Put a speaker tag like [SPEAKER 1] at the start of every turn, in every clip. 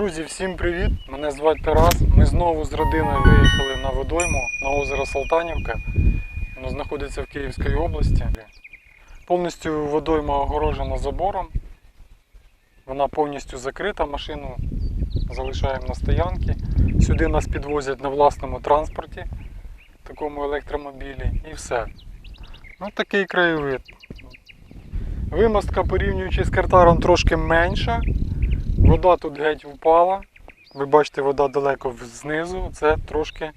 [SPEAKER 1] Друзі, всім привіт! Мене звати Тарас. Ми знову з родиною виїхали на водойму на озеро Салтанівка. Воно знаходиться в Київській області. Повністю водойма огорожена забором. Вона повністю закрита, машину залишаємо на стоянці. Сюди нас підвозять на власному транспорті, такому електромобілі, і все. Ну такий краєвид. Вимостка порівнюючи з картаром трошки менша. Вода тут геть впала. Ви бачите, вода далеко знизу. Це трошки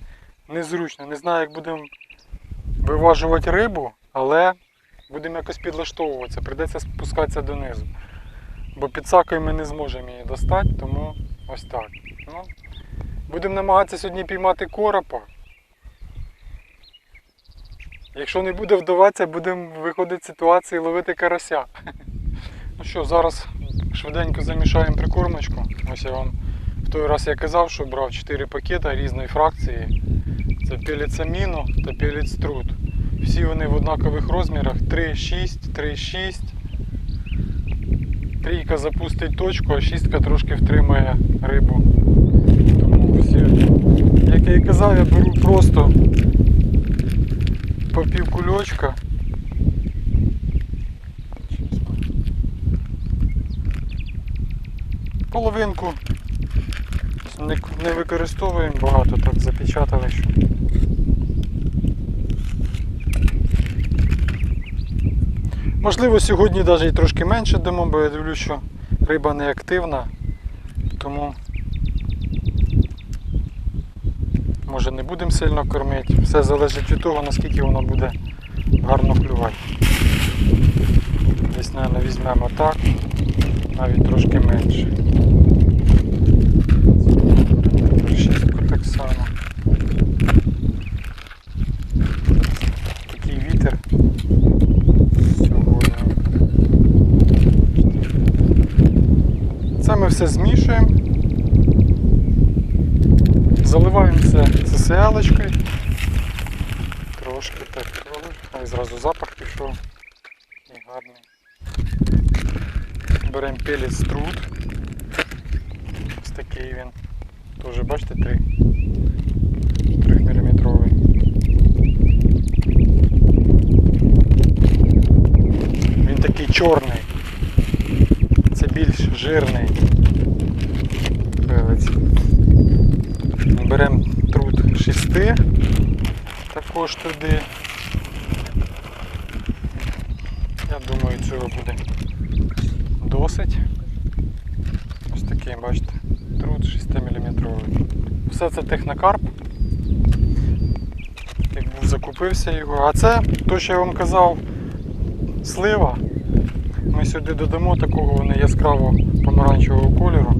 [SPEAKER 1] незручно. Не знаю, як будемо виважувати рибу, але будемо якось підлаштовуватися. Прийдеться спускатися донизу. Бо під сакою ми не зможемо її достати, тому ось так. Ну, будемо намагатися сьогодні піймати коропа. Якщо не буде вдаватися, будемо виходити з ситуації ловити карася. Ну що, зараз швиденько замішаємо прикормочку. Ось я вам в той раз я казав, що брав 4 пакета різної фракції. Це пелець аміно та пелець труд. Всі вони в однакових розмірах 3,6, 3,6. Трійка запустить точку, а шістка трошки втримає рибу. Тому всі, як я і казав, я беру просто по пів кульочка. Половинку не, використовуємо багато, так запечатали. Що. Можливо, сьогодні навіть і трошки менше дамо, бо я дивлюсь, що риба не активна, тому може не будемо сильно кормити. Все залежить від того, наскільки воно буде гарно клювати. Десь, мабуть, візьмемо так, навіть трошки менше. Шістку так само. Такий вітер сьогодні. Це ми все змішуємо. Заливаємо це ССЛочкою. Трошки так. Хай зразу запах пішов. І гарний. Беремо пелець труд. Ось такий він. Тоже бачите 3 3 мм. Він такий чорний. Це більш жирний пелець. Беремо труд 6 також туди. Я думаю, цього буде досить. Ось такий, бачите, труд 6 мм. Все це технокарп. Як був закупився його. А це, то, що я вам казав, слива. Ми сюди додамо такого не яскраво помаранчевого кольору.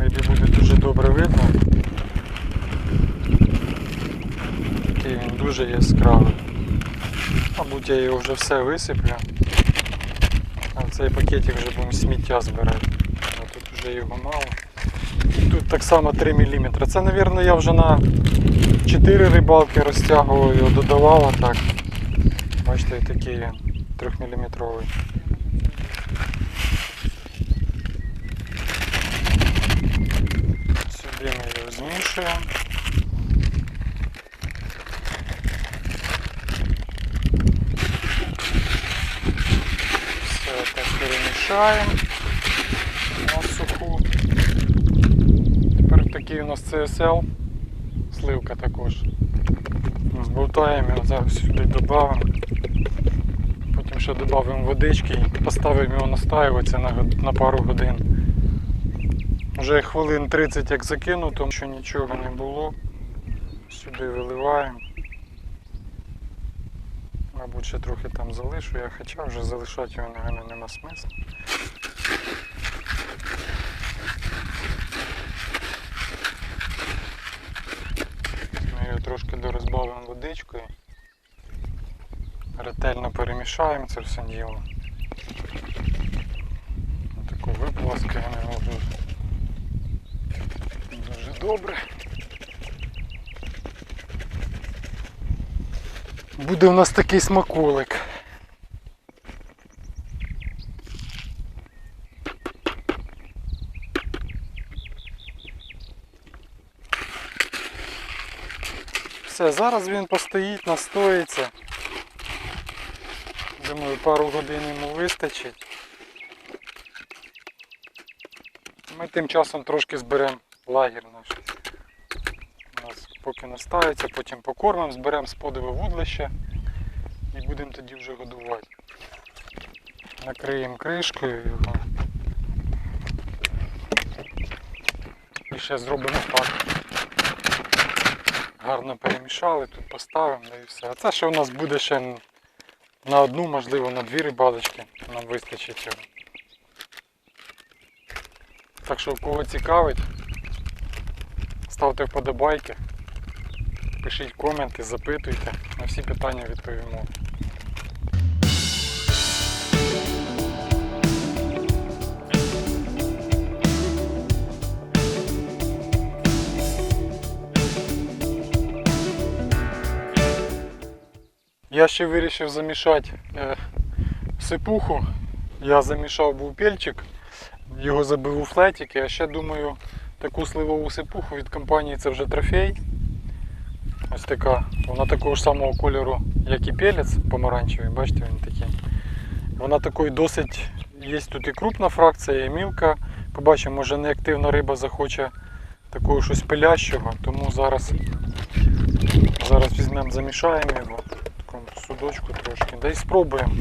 [SPEAKER 1] Рибі буде дуже добре видно. Такий він дуже яскравий. Мабуть, я його вже все висиплю. Цей пакетик вже будемо сміття збирати. А тут вже його мало. І тут так само 3 мм. Це, мабуть, я вже на 4 рибалки розтягував його, додавав так. Бачите, такий 3 мм. Сюди ми його змішуємо. Все так перемішаємо на суху. Тепер такий у нас CSL, сливка також. Збовтаємо його, зараз сюди додамо. Потім ще додамо водички і поставимо його настаюватися на, на пару годин. Вже хвилин 30 як закинув, тому що нічого не було. Сюди виливаємо. Мабуть, ще трохи там залишу я, хоча вже залишати його, напевно, нема смисла. Ми його трошки дорозбавимо водичкою. Ретельно перемішаємо це все діло. Таку випласкаємо його дуже, дуже добре. буде у нас такий смаколик. Все, зараз він постоїть, настоїться. Думаю, пару годин йому вистачить. Ми тим часом трошки зберемо лагер наш. Поки наставиться, потім покормимо, зберемо з подиви вудлище і будемо тоді вже годувати. Накриємо кришкою його. І ще зробимо так. Гарно перемішали, тут поставимо і все. А це ще у нас буде ще на одну, можливо, на дві рибалочки. Нам вистачить цього. Так що кого цікавить, ставте вподобайки, пишіть коменти, запитуйте, на всі питання відповімо. Я ще вирішив замішати е, сипуху. Я замішав був пельчик, його забив у флетик. Я ще думаю, таку сливову сипуху від компанії це вже трофей. Ось така. Вона такого ж самого кольору, як і пелець помаранчевий, бачите, він такий. Вона такої досить, є тут і крупна фракція, і мілка. Побачимо, може неактивна риба захоче такого щось пилящого, тому зараз, зараз візьмемо, замішаємо його в такому судочку трошки. Да й спробуємо,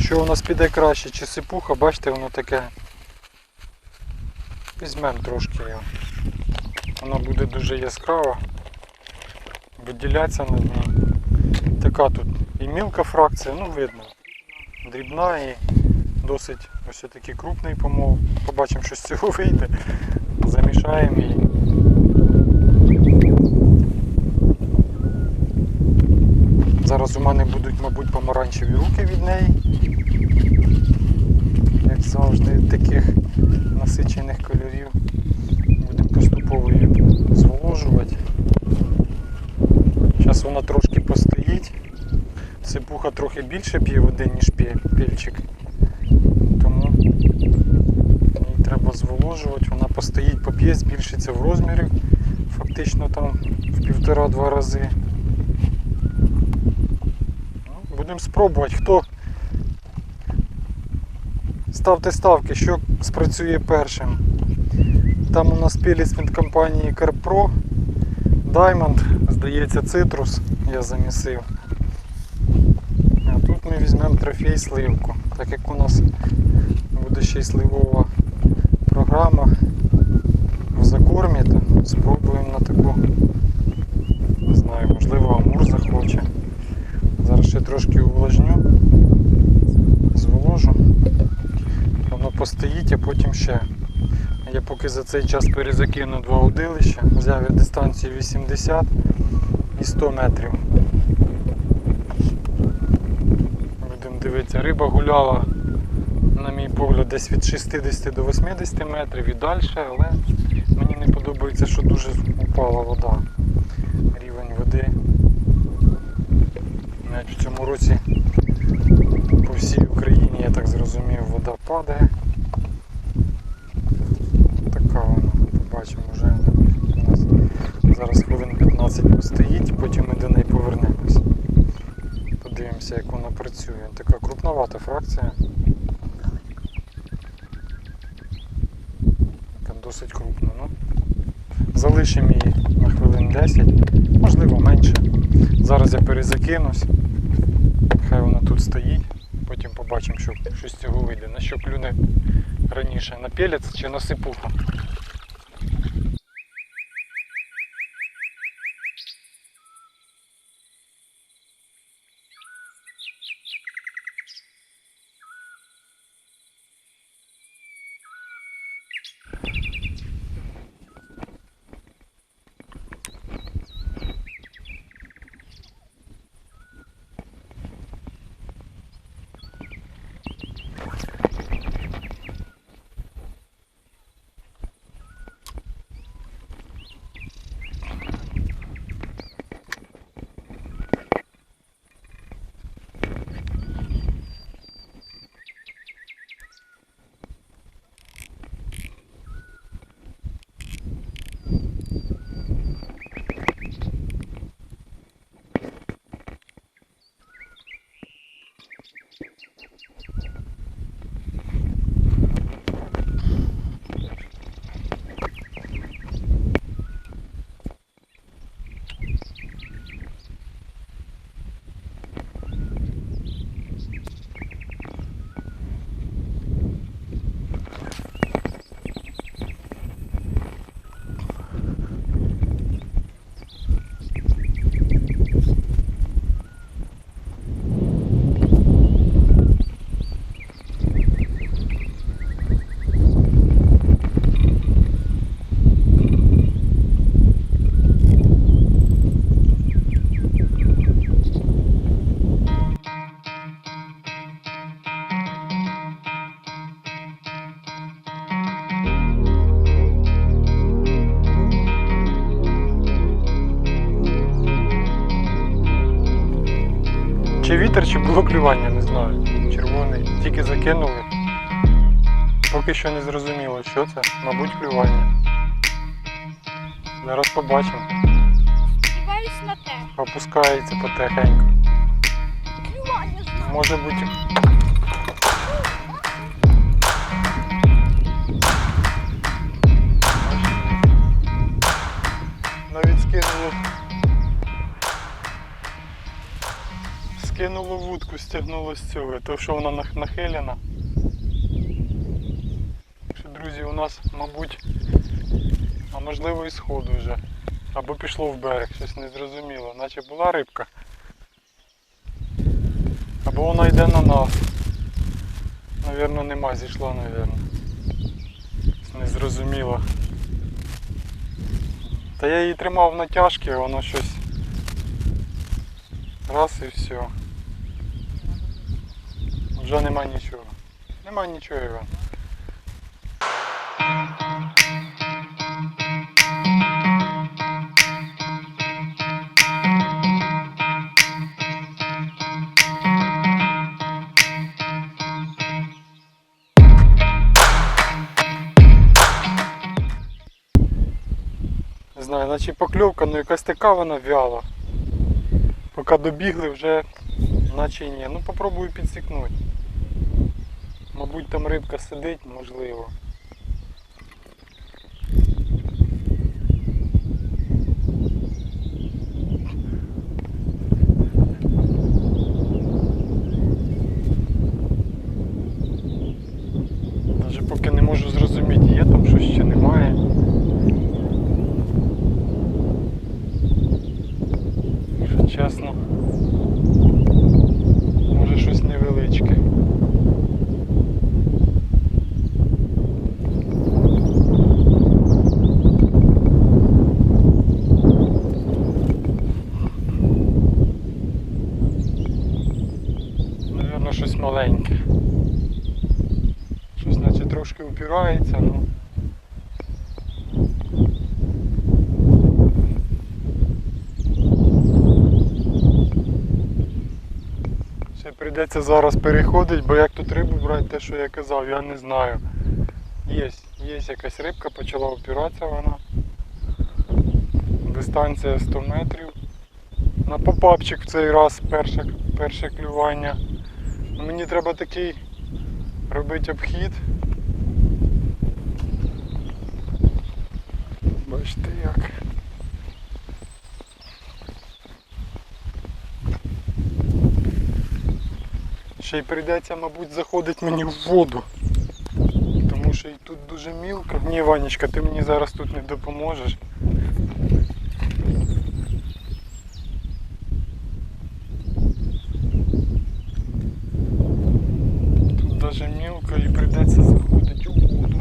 [SPEAKER 1] що у нас піде краще, чи сипуха, бачите, воно таке. Візьмемо трошки його. Вона буде дуже яскрава, виділятися на дні. Така тут і мілка фракція, ну видно. Дрібна і досить ось такий крупний помол. Побачимо, що з цього вийде. Замішаємо її. Зараз у мене будуть, мабуть, помаранчеві руки від неї. Як завжди, таких насичених кольорів. Будемо поступово її зволожувати. Зараз вона трошки постоїть. Сипуха трохи більше п'є води, ніж пільчик. Тому їй треба зволожувати. Вона постоїть, поп'є, збільшиться в розмірі. Фактично там в півтора-два рази. Ну, Будемо спробувати. Хто ставте ставки, що спрацює першим. Там у нас піліс від компанії CarPro. Diamond, здається, цитрус я замісив. А тут ми візьмемо трофей сливку, так як у нас буде ще й сливова програма в закормі, то спробуємо на таку, не знаю, можливо амур захоче. Зараз ще трошки увлажню, зволожу, воно постоїть, а потім ще. Я поки за цей час перезакину два удилища, взяв я дистанцію 80 і 100 метрів. Будемо дивитися, риба гуляла, на мій погляд, десь від 60 до 80 метрів і далі, але мені не подобається, що дуже упала вода. Рівень води. Навіть в цьому році по всій Україні, я так зрозумів, вода падає. Така вона, побачимо вже у нас зараз хвилин 15 постоїть, потім ми до неї повернемось. Подивимося, як вона працює. Така крупновата фракція. Така досить крупна. Ну. Залишимо її на хвилин 10, можливо менше. Зараз я перезакинусь. Хай вона тут стоїть, потім побачимо, що, що з цього вийде. На що клюне раніше, на пелець чи на сипуху. Вітер клювання, не знаю. Червоний. Тільки закинули. Поки що не зрозуміло, що це. Мабуть, клювання. Зараз побачимо.
[SPEAKER 2] Сподіваюсь на те.
[SPEAKER 1] Опускається потихеньку.
[SPEAKER 2] Клювання знаю.
[SPEAKER 1] Може бути. Навіть скинуло. Скинуло вудку, стягнуло з цього, то що вона нахилена. Що, друзі, у нас, мабуть, а можливо і сходу вже. Або пішло в берег, щось незрозуміло. Наче була рибка. Або вона йде на нас. Навірно, нема, зійшла, навірно. Незрозуміло. Та я її тримав в натяжки, а воно щось. Раз і все. Вже нема нічого. Нема нічого, Іван. Знаю, наче покльовка, ну якась така вона вяла. Поки добігли вже наче ні. Ну попробую підсікнути. Мабуть там рибка сидить, можливо. Навіть поки не можу зрозуміти, є там щось чи немає. Якщо чесно. Може щось невеличке. Навірно, щось маленьке. Щось наче трошки упирається, ну. Ще прийдеться зараз переходити, бо як тут рибу брати, те, що я казав, я не знаю. Є, є якась рибка, почала опиратися вона. Дистанція 100 метрів. На попапчик в цей раз перше, перше клювання. Мені треба такий робити обхід. Бачите як. Ще й прийдеться, мабуть, заходити мені в воду. Тому що і тут дуже мілко. Ні, Ванечка, ти мені зараз тут не допоможеш. Тут даже мілко і прийдеться заходити у воду.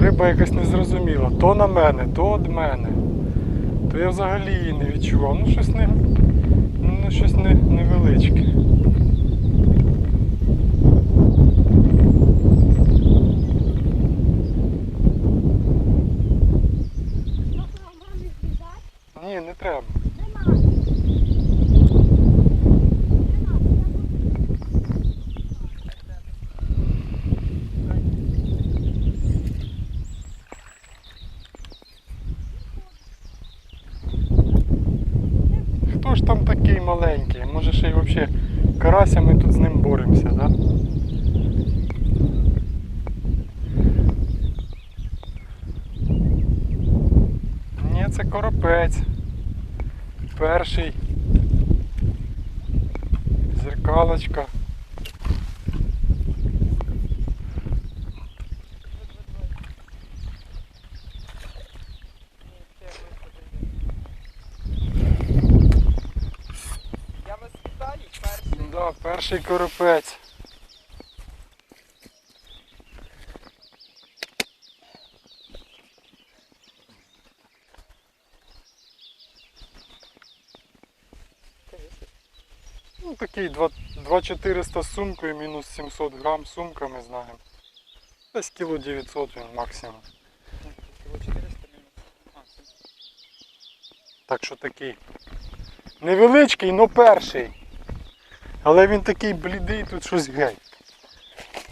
[SPEAKER 1] Риба якась незрозуміла. То на мене, то від мене. То я взагалі її не відчував. Ну щось не. Ну щось не, невеличке. Ні, не треба.
[SPEAKER 2] Нема.
[SPEAKER 1] Хто ж там такий маленький? Може ще й взагалі карася ми тут з ним боремося, да? Ні, це коропець. Перший. Зеркалочка.
[SPEAKER 3] Я вас вітаю, перший.
[SPEAKER 1] Да, перший коропець. Ну такий 2 2400 з сумкою, мінус 700 грам сумка, ми знаємо. Десь кіло 900 він максимум.
[SPEAKER 3] Кіло 400 мінус. А,
[SPEAKER 1] Так що такий. Невеличкий, но перший. Але він такий блідий, тут щось геть.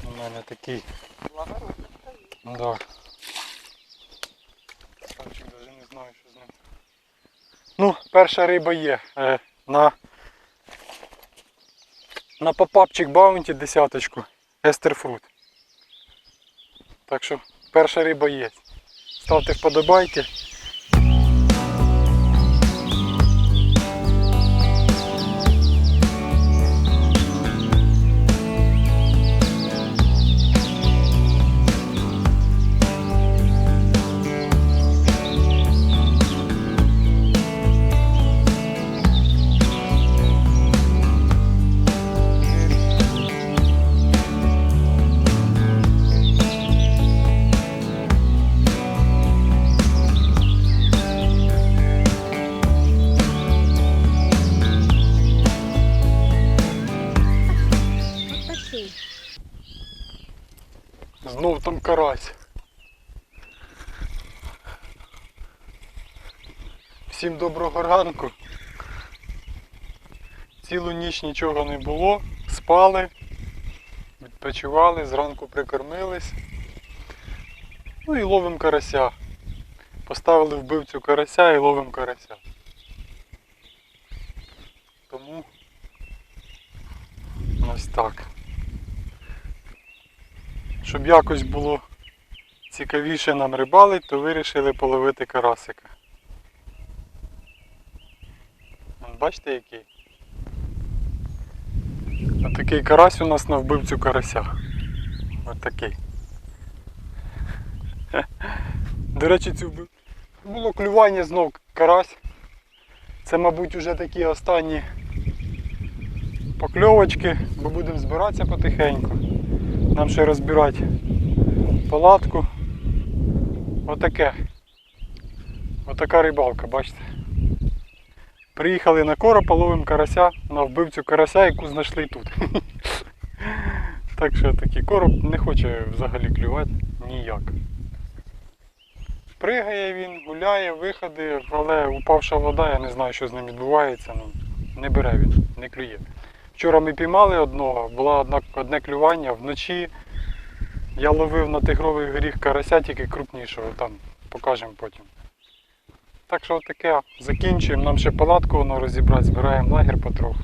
[SPEAKER 1] У мене такий. Да. Ставчик навіть не знаю, що з ним. Ну, перша риба є. Е, на, попапчик баунті десяточку. Естерфрут. Так що перша риба є. Ставте вподобайки. Доброго ранку. Цілу ніч нічого не було, спали, відпочивали, зранку прикормились. Ну і ловимо карася. Поставили вбивцю карася і ловимо карася. Тому ось так. Щоб якось було цікавіше нам рибалить, то вирішили половити карасика. Бачите який? Отакий карась у нас на вбивцю карася. Ось такий. До речі, цю вбив... було клювання знов карась. Це, мабуть, вже такі останні покльовочки, бо будемо збиратися потихеньку. Нам ще розбирати палатку. Отаке. Отака рибалка, бачите. Приїхали на коропа, ловимо карася на вбивцю карася, яку знайшли тут. Так що такий короб не хоче взагалі клювати ніяк. Пригає він, гуляє, виходи, але упавша вода, я не знаю, що з ним відбувається. Ну, не бере він, не клює. Вчора ми піймали одного, було одне клювання вночі. Я ловив на тигровий горіх карася тільки крупнішого, там покажемо потім. Так що таке, закінчуємо, нам ще палатку воно розібрати, збираємо лагер потроху.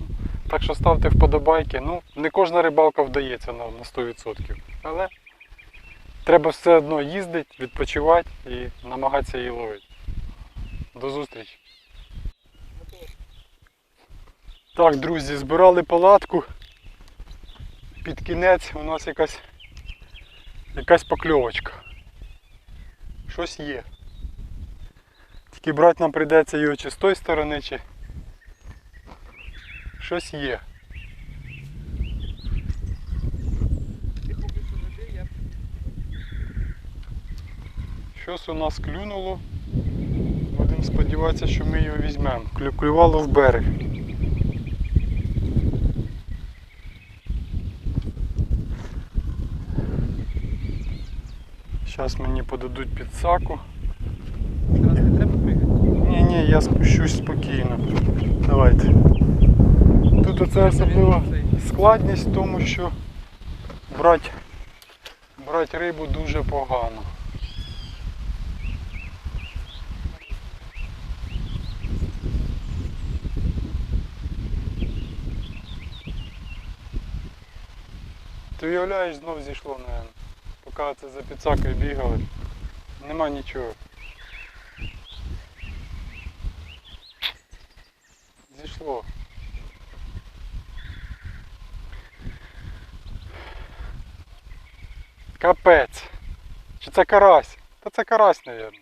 [SPEAKER 1] Так що ставте вподобайки. Ну, не кожна рибалка вдається нам на 100%. Але треба все одно їздити, відпочивати і намагатися її ловити. До зустрічі. Так, друзі, збирали палатку. Під кінець у нас якась якась покльовочка. Щось є. Тільки брати нам прийдеться його чи з тої сторони, чи щось є. Щось у нас клюнуло. Будемо сподіватися, що ми його візьмемо. Клю- Клювало в берег. Зараз мені подадуть підсаку.
[SPEAKER 3] зараз не треба пригати.
[SPEAKER 1] Ні, я спущусь спокійно. Давайте. Тут оце особлива складність в тому, що брати, брати рибу дуже погано. Ти уявляєш, знов зійшло, наверное. Поки це за підсакою бігали. Нема нічого. Зійшло. Капець. Чи це карась? Та це карась, мабуть.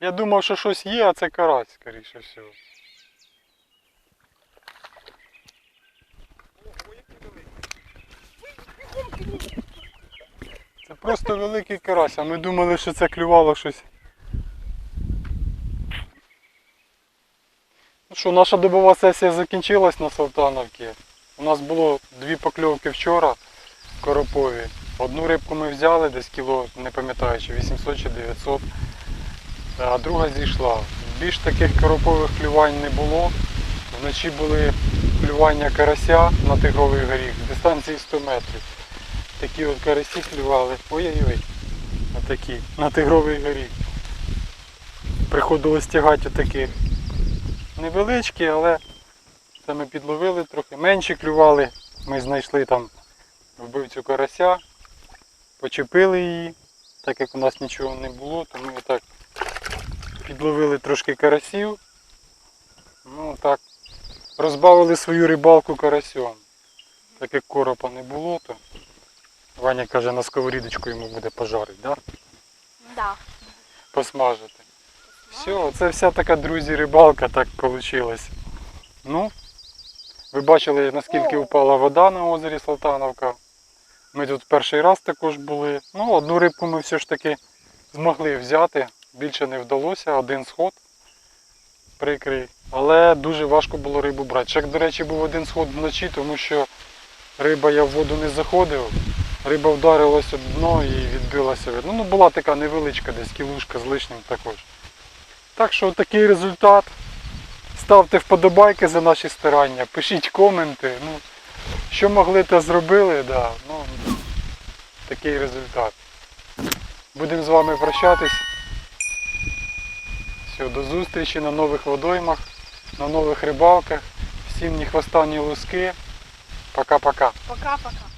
[SPEAKER 1] Я думав, що щось є, а це карась, скоріше всього. Це просто великий карась, а ми думали, що це клювало щось. Що, наша добова сесія закінчилась на Салтановці. У нас було дві покльовки вчора коропові. Одну рибку ми взяли, десь кіло, не пам'ятаю, чи 800 чи 900, а друга зійшла. Більш таких коропових клювань не було. Вночі були клювання карася на тигровий горіх, дистанції 100 метрів. Такі от карасі клювали. Ой-ой-ой. На тигровий горіх. Приходилось тягати отакі невеличкі, але це ми підловили трохи. Менші клювали. Ми знайшли там вбивцю карася, почепили її, так як у нас нічого не було, то ми отак підловили трошки карасів. Ну так, розбавили свою рибалку карасьом. Так як коропа не було, то Ваня каже, на сковорідочку йому буде пожарити, да?
[SPEAKER 2] Да.
[SPEAKER 1] посмажити. Все, це вся така, друзі, рибалка так вийшла. Ну, ви бачили, наскільки впала вода на озері Салтановка. Ми тут перший раз також були. Ну, одну рибку ми все ж таки змогли взяти. Більше не вдалося, один сход прикрий. Але дуже важко було рибу брати. Ще, до речі, був один сход вночі, тому що риба я в воду не заходив. Риба вдарилася дно і відбилася. Ну, ну була така невеличка, десь кілушка з лишнім також. Так що такий результат. Ставте вподобайки за наші старання, пишіть коменти. Ну, що могли, те зробили, да. ну, такий результат. Будемо з вами прощатись. Все, до зустрічі на нових водоймах, на нових рибалках. Всім ні хвоста, ні луски. Пока-пока.
[SPEAKER 2] Пока-пока.